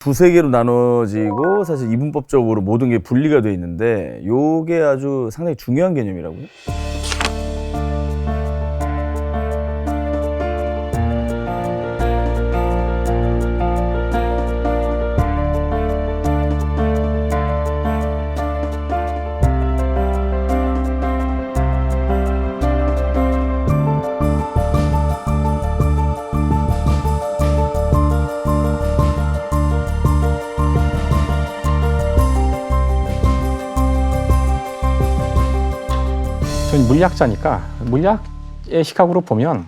두세 개로 나눠지고 사실 이분법적으로 모든 게 분리가 돼 있는데 요게 아주 상당히 중요한 개념이라고요. 물리학자니까 물리학의 시각으로 보면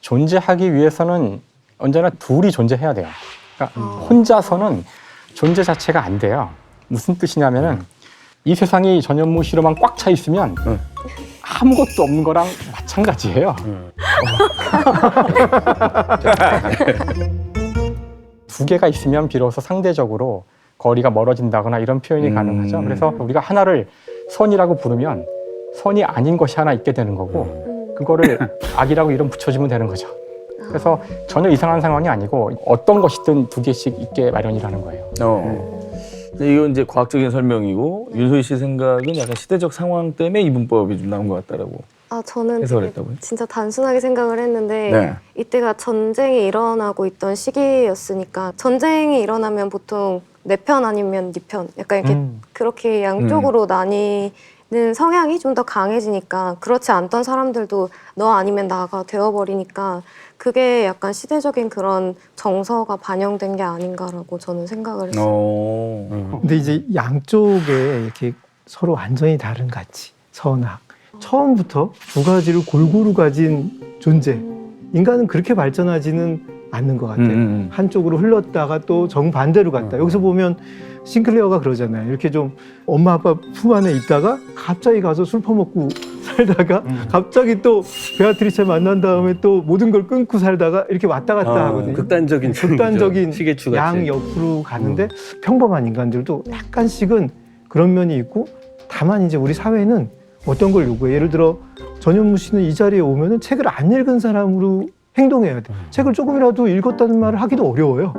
존재하기 위해서는 언제나 둘이 존재해야 돼요. 그러니까 혼자서는 존재 자체가 안 돼요. 무슨 뜻이냐면은 이 세상이 전현무시로만 꽉 차 있으면 응. 아무것도 없는 거랑 마찬가지예요. 두 개가 있으면 비로소 상대적으로 거리가 멀어진다거나 이런 표현이 음. 가능하죠. 그래서 우리가 하나를 선이라고 부르면 선이 아닌 것이 하나 있게 되는 거고 그거를 악이라고 이름 붙여주면 되는 거죠. 그래서 전혀 이상한 상황이 아니고 어떤 것이든 두 개씩 있게 마련이라는 거예요. 어. 근데 이건 이제 과학적인 설명이고 윤소희 씨 생각은 약간 시대적 상황 때문에 이분법이 좀 나온 것 같다라고 아 저는 해석을 되게 했다고요? 진짜 단순하게 생각을 했는데 네. 이때가 전쟁이 일어나고 있던 시기였으니까 전쟁이 일어나면 보통 내 편 아니면 네 편 약간 이렇게 음. 그렇게 양쪽으로 나뉘 는 성향이 좀 더 강해지니까 그렇지 않던 사람들도 너 아니면 나가 되어버리니까 그게 약간 시대적인 그런 정서가 반영된 게 아닌가라고 저는 생각을 했어요. 어. 근데 이제 양쪽에 이렇게 서로 완전히 다른 가치, 선악. 처음부터 두 가지를 골고루 가진 존재. 음. 인간은 그렇게 발전하지는 않는 것 같아요. 음, 음. 한쪽으로 흘렀다가 또 정반대로 갔다. 음. 여기서 보면 싱클레어가 그러잖아요. 이렇게 좀 엄마 아빠 품 안에 있다가 갑자기 가서 술 퍼먹고 살다가 음. 갑자기 또 베아트리체 만난 다음에 또 모든 걸 끊고 살다가 이렇게 왔다 갔다 아, 하거든요. 극단적인 극단적인 양. 옆으로 가는데 평범한 인간들도 약간씩은 그런 면이 있고 다만 이제 우리 사회는 어떤 걸 요구해 예를 들어 전현무 씨는 이 자리에 오면은 책을 안 읽은 사람으로 행동해야 돼 책을 조금이라도 읽었다는 말을 하기도 어려워요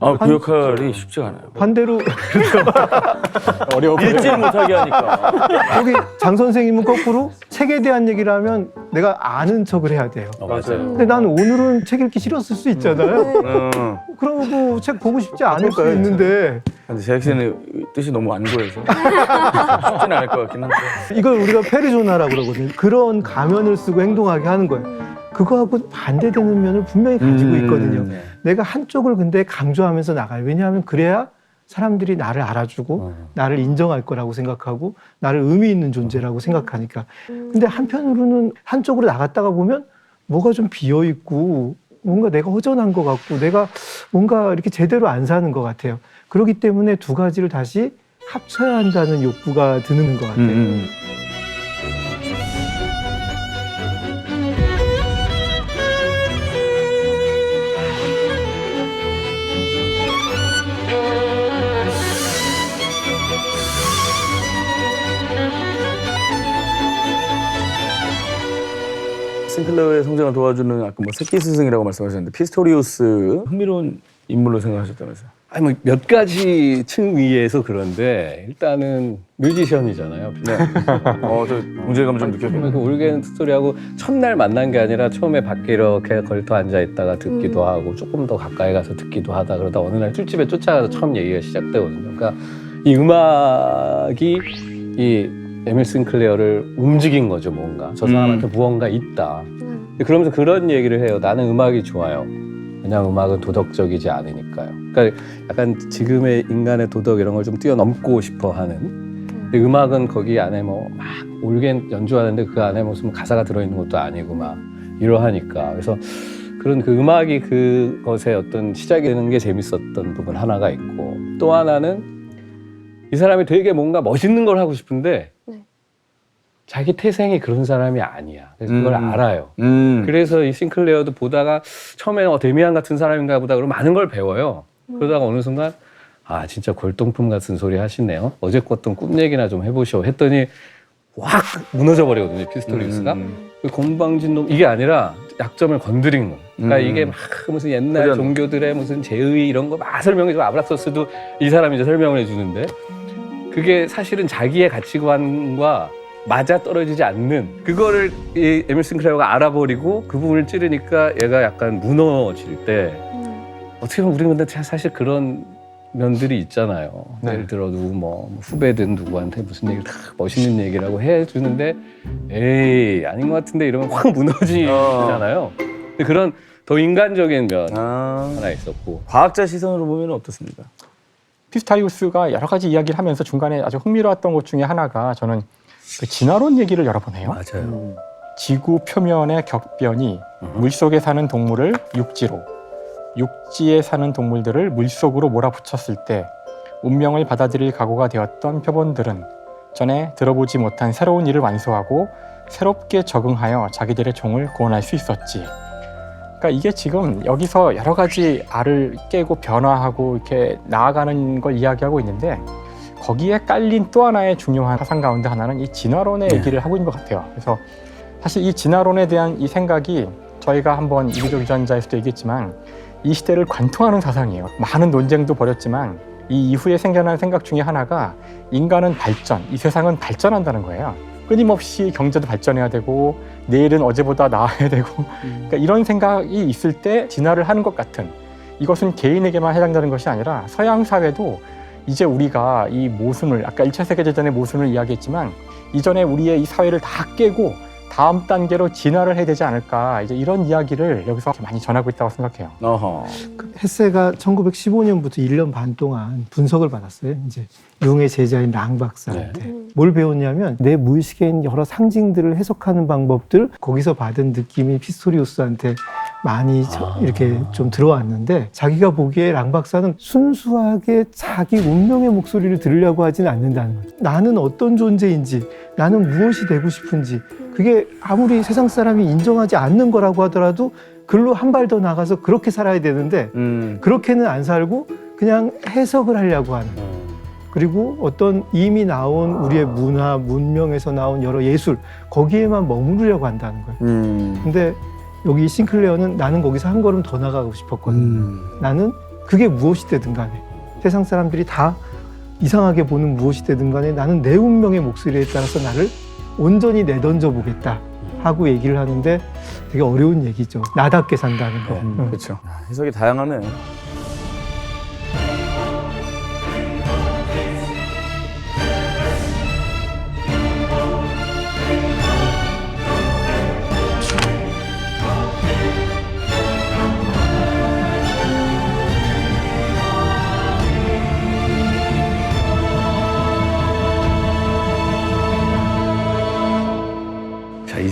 아, 그 역할이 쉽지가 않아요. 반대로 어려워. 읽지 못하게 하니까. 여기 장 선생님은 거꾸로 책에 대한 얘기를 하면 내가 아는 척을 해야 돼요 어, 맞아요. 근데 나는 오늘은 책 읽기 싫었을 수 있잖아요 음. 그러고 책 보고 싶지 않을 수 그러니까요, 있는데 근데 제작 씨는 뜻이 너무 안 보여서 쉽진 않을 것 같긴 한데. 이걸 우리가 페르소나라고 그러거든요. 그런 가면을 쓰고 행동하게 하는 거예요. 그거하고 반대되는 면을 분명히 가지고 음. 있거든요. 내가 한쪽을 근데 강조하면서 나가요. 왜냐하면 그래야 사람들이 나를 알아주고 어. 나를 인정할 거라고 생각하고 나를 의미 있는 존재라고 생각하니까. 근데 한편으로는 한쪽으로 나갔다가 보면 뭐가 좀 비어 있고 뭔가 내가 허전한 것 같고 내가 뭔가 이렇게 제대로 안 사는 것 같아요. 그렇기 때문에 두 가지를 다시 합쳐야 한다는 욕구가 드는 것 같아요. 음, 음. 싱클레어의 성장을 도와주는 아까 뭐 새끼 스승이라고 말씀하셨는데 피스토리우스 흥미로운 인물로 생각하셨다면서요? 아니 뭐 몇 가지 층 위에서 그런데 일단은 뮤지션이잖아요. 네. 어, 저 동질감 좀그 느꼈어요. 울겐 스토리하고 첫날 만난 게 아니라 처음에 밖에 이렇게 걸터 앉아 있다가 듣기도 음. 하고 조금 더 가까이 가서 듣기도 하다 그러다 어느 날 술집에 쫓아가서 처음 얘기가 시작되거든요. 그러니까 이 음악이 이 에밀 싱클레어를 움직인 거죠, 뭔가. 저 사람한테 무언가 있다. 음. 그러면서 그런 얘기를 해요. 나는 음악이 좋아요. 왜냐하면 음악은 도덕적이지 않으니까요. 그러니까 약간 지금의 인간의 도덕 이런 걸 좀 뛰어넘고 싶어 하는. 근데 음악은 거기 안에 뭐 막 올겐 연주하는데 그 안에 무슨 가사가 들어있는 것도 아니고 막 이러하니까. 그래서 그런 그 음악이 그것의 어떤 시작이 되는 게 재밌었던 부분 하나가 있고 또 하나는 이 사람이 되게 뭔가 멋있는 걸 하고 싶은데 네. 자기 태생이 그런 사람이 아니야. 그래서 그걸 음. 알아요. 음. 그래서 이 싱클레어도 보다가 처음에는 어, 데미안 같은 사람인가 보다 그러고 많은 걸 배워요. 그러다가 어느 순간 아 진짜 골동품 같은 소리 하시네요. 어제 꿨던 꿈 얘기나 좀 해보셔 했더니 확 무너져 버리거든요 피스토리우스가. 음. 그 건방진 놈 이게 아니라 약점을 건드린 거. 그러니까 음. 이게 막 무슨 옛날 그런- 종교들의 무슨 제의 이런 거 막 설명해주고 아브락소스도 이 사람이 이제 설명을 해주는데 그게 사실은 자기의 가치관과 맞아 떨어지지 않는 그거를 이 에밀슨 크레어가 알아버리고 그 부분을 찌르니까 얘가 약간 무너질 때 어떻게 보면 우리는 근데 사실 그런 면들이 있잖아요. 네. 예를 들어 누구 뭐 후배든 누구한테 무슨 얘기를 다 멋있는 얘기라고 해주는데 에이 아닌 것 같은데 이러면 확 무너지잖아요. 근데 그런 더 인간적인 면 아, 하나 있었고 과학자 시선으로 보면 어떻습니까? 피스타이우스가 여러 가지 이야기를 하면서 중간에 아주 흥미로웠던 것 중에 하나가 저는 그 진화론 얘기를 여러 번 해요. 맞아요. 지구 표면의 격변이 음. 물속에 사는 동물을 육지로, 육지에 사는 동물들을 물속으로 몰아붙였을 때 운명을 받아들일 각오가 되었던 표본들은 전에 들어보지 못한 새로운 일을 완수하고 새롭게 적응하여 자기들의 종을 구원할 수 있었지. 그러니까 이게 지금 여기서 여러 가지 알을 깨고 변화하고 이렇게 나아가는 걸 이야기하고 있는데 거기에 깔린 또 하나의 중요한 사상 가운데 하나는 이 진화론의 네. 얘기를 하고 있는 것 같아요. 그래서 사실 이 진화론에 대한 이 생각이 저희가 한번 이기적 유전자에서도 얘기했지만 이 시대를 관통하는 사상이에요. 많은 논쟁도 벌였지만 이 이후에 생겨난 생각 중에 하나가 인간은 발전, 이 세상은 발전한다는 거예요. 끊임없이 경제도 발전해야 되고 내일은 어제보다 나아야 되고 그러니까 이런 생각이 있을 때 진화를 하는 것 같은 이것은 개인에게만 해당되는 것이 아니라 서양 사회도 이제 우리가 이 모순을 아까 1차 세계대전의 모순을 이야기했지만 이전에 우리의 이 사회를 다 깨고 다음 단계로 진화를 해야 되지 않을까 이제 이런 이야기를 여기서 많이 전하고 있다고 생각해요. 어허. 그 헤세가 1915년부터 1년 반 동안 분석을 받았어요. 이제 융의 제자인 랑 박사한테. 음. 뭘 배웠냐면 내 무의식에 있는 여러 상징들을 해석하는 방법들 거기서 받은 느낌이 피스토리우스한테 많이 저- 아. 이렇게 좀 들어왔는데 자기가 보기에 랑 박사는 순수하게 자기 운명의 목소리를 들으려고 하지는 않는다는 거죠. 나는 어떤 존재인지 나는 무엇이 되고 싶은지 그게 아무리 세상 사람이 인정하지 않는 거라고 하더라도 글로 한 발 더 나가서 그렇게 살아야 되는데 음. 그렇게는 안 살고 그냥 해석을 하려고 하는 그리고 어떤 이미 나온 우리의 문화, 문명에서 나온 여러 예술 거기에만 머무르려고 한다는 거예요. 음. 근데 여기 싱클레어는 나는 거기서 한 걸음 더 나가고 싶었거든. 음. 나는 그게 무엇이 되든 간에 세상 사람들이 다 이상하게 보는 무엇이 되든 간에 나는 내 운명의 목소리에 따라서 나를 온전히 내던져 보겠다 하고 얘기를 하는데 되게 어려운 얘기죠. 나답게 산다는 거. 네, 응. 그렇죠. 해석이 다양하네.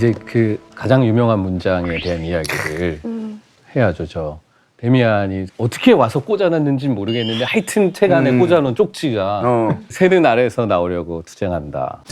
이제 그 가장 유명한 문장에 대한 이야기를 음. 해야죠. 저 데미안이 어떻게 와서 꽂아놨는지 모르겠는데 하여튼 책 안에 음. 꽂아놓은 쪽지가 어. 새는 아래에서 나오려고 투쟁한다.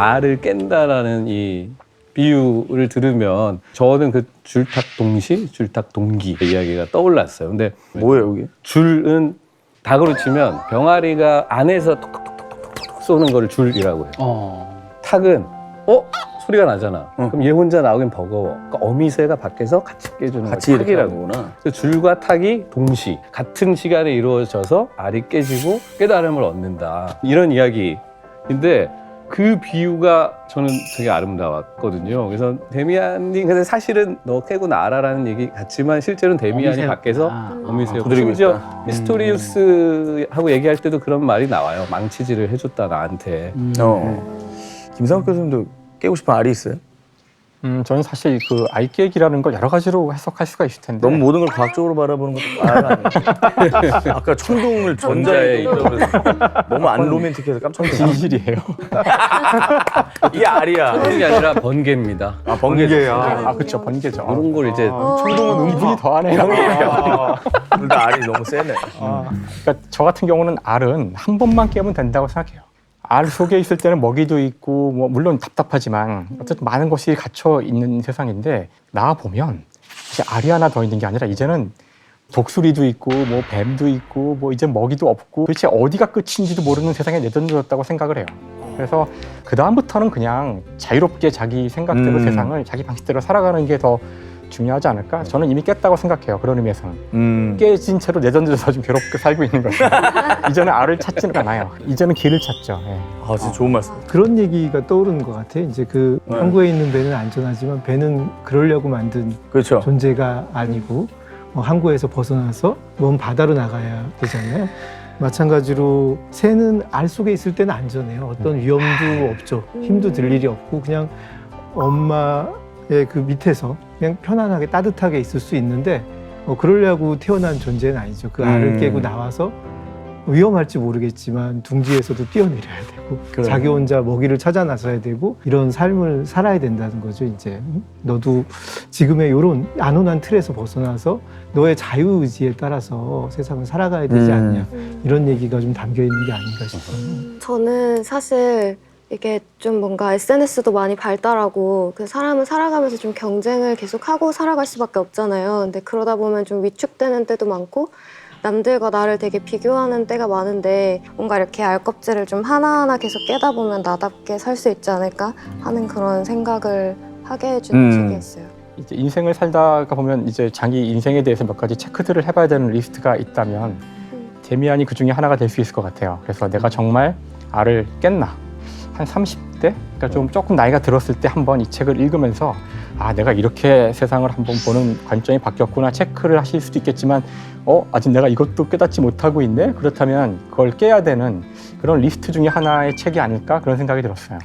알을 깬다라는 이 비유를 들으면 저는 그 줄탁 동시, 줄탁 동기 이야기가 떠올랐어요. 근데 뭐예요, 여기? 줄은 닭으로 치면 병아리가 안에서 톡톡톡톡톡 쏘는 거를 줄이라고 해요. 탁은 어 소리가 나잖아. 응. 그럼 얘 혼자 나오긴 버거워. 그러니까 어미새가 밖에서 같이 깨주는 같이 걸 이렇게 탁이라고. 하는 거구나. 그래서 줄과 탁이 동시 같은 시간에 이루어져서 알이 깨지고 깨달음을 얻는다. 이런 이야기인데 그 비유가 저는 되게 아름다웠거든요. 그래서 데미안이 근데 사실은 너 깨고 나라라는 얘기 같지만 실제로는 데미안이 밖에서 어미새였고 두드리고 심지어 있다. 히스토리우스하고 얘기할 때도 그런 말이 나와요. 망치질을 해줬다 나한테. 어. 김상욱 교수님도 깨고 싶은 알이 있어요? 음, 저는 사실 그 알깨기라는 걸 여러 가지로 해석할 수가 있을 텐데 너무 모든 걸 과학적으로 바라보는 것도 알 아니에요. 아까 천둥을 전자에 있다고 그래서 너무 안 로맨틱해서 깜짝 놀랐어요. 진실이에요. 이게 알이야. 천둥이 아니라 번개입니다. 아, 번개야. 아, 그렇죠. 번개죠. 이런 걸 이제 천둥은 은분이 더하네요. 둘다 알이 너무 세네. 그러니까 저 같은 경우는 알은 한 번만 깨면 된다고 생각해요. 알 속에 있을 때는 먹이도 있고 뭐 물론 답답하지만 어쨌든 많은 것이 갇혀 있는 세상인데 나와 보면 이제 알이 하나 더 있는 게 아니라 이제는 독수리도 있고 뭐 뱀도 있고 뭐 이제 먹이도 없고 도대체 어디가 끝인지도 모르는 세상에 내던졌다고 생각을 해요. 그래서 그 다음부터는 그냥 자유롭게 자기 생각대로 음. 세상을 자기 방식대로 살아가는 게더 중요하지 않을까? 저는 이미 깼다고 생각해요. 그런 의미에서는. 음. 깨진 채로 내던져서 좀 괴롭게 살고 있는 거죠. 이제는 알을 찾지는 않아요. 이제는 길을 찾죠. 예. 아, 진짜 좋은 말씀. 그런 얘기가 떠오르는 것 같아. 이제 그 네. 항구에 있는 배는 안전하지만 배는 그러려고 만든 그렇죠. 존재가 아니고 어, 항구에서 벗어나서 먼 바다로 나가야 되잖아요. 마찬가지로 새는 알 속에 있을 때는 안전해요. 어떤 위험도 없죠. 힘도 들 일이 없고 그냥 엄마의 그 밑에서 그냥 편안하게 따뜻하게 있을 수 있는데 어, 그러려고 태어난 존재는 아니죠. 그 알을 음. 깨고 나와서 위험할지 모르겠지만 둥지에서도 뛰어내려야 되고 그래요. 자기 혼자 먹이를 찾아 나서야 되고 이런 삶을 살아야 된다는 거죠 이제 음? 너도 지금의 이런 안온한 틀에서 벗어나서 너의 자유 의지에 따라서 세상을 살아가야 되지 음. 않냐 음. 이런 얘기가 좀 담겨 있는 게 아닌가 싶어요. 저는 사실 이게 좀 뭔가 SNS도 많이 발달하고 그 사람은 살아가면서 좀 경쟁을 계속하고 살아갈 수밖에 없잖아요. 근데 그러다 보면 좀 위축되는 때도 많고 남들과 나를 되게 비교하는 때가 많은데 뭔가 이렇게 알껍질을 좀 하나하나 계속 깨다 보면 나답게 살 수 있지 않을까 하는 그런 생각을 하게 해주는 음. 책이었어요. 이제 인생을 살다가 보면 이제 자기 인생에 대해서 몇 가지 체크들을 해봐야 되는 리스트가 있다면 음. 데미안이 그 중에 하나가 될 수 있을 것 같아요. 그래서 내가 정말 알을 깼나? 한 30대? 그러니까 좀 조금 나이가 들었을 때 한번 이 책을 읽으면서 아, 내가 이렇게 세상을 한번 보는 관점이 바뀌었구나 체크를 하실 수도 있겠지만 어, 아직 내가 이것도 깨닫지 못하고 있네? 그렇다면 그걸 깨야 되는 그런 리스트 중에 하나의 책이 아닐까 그런 생각이 들었어요.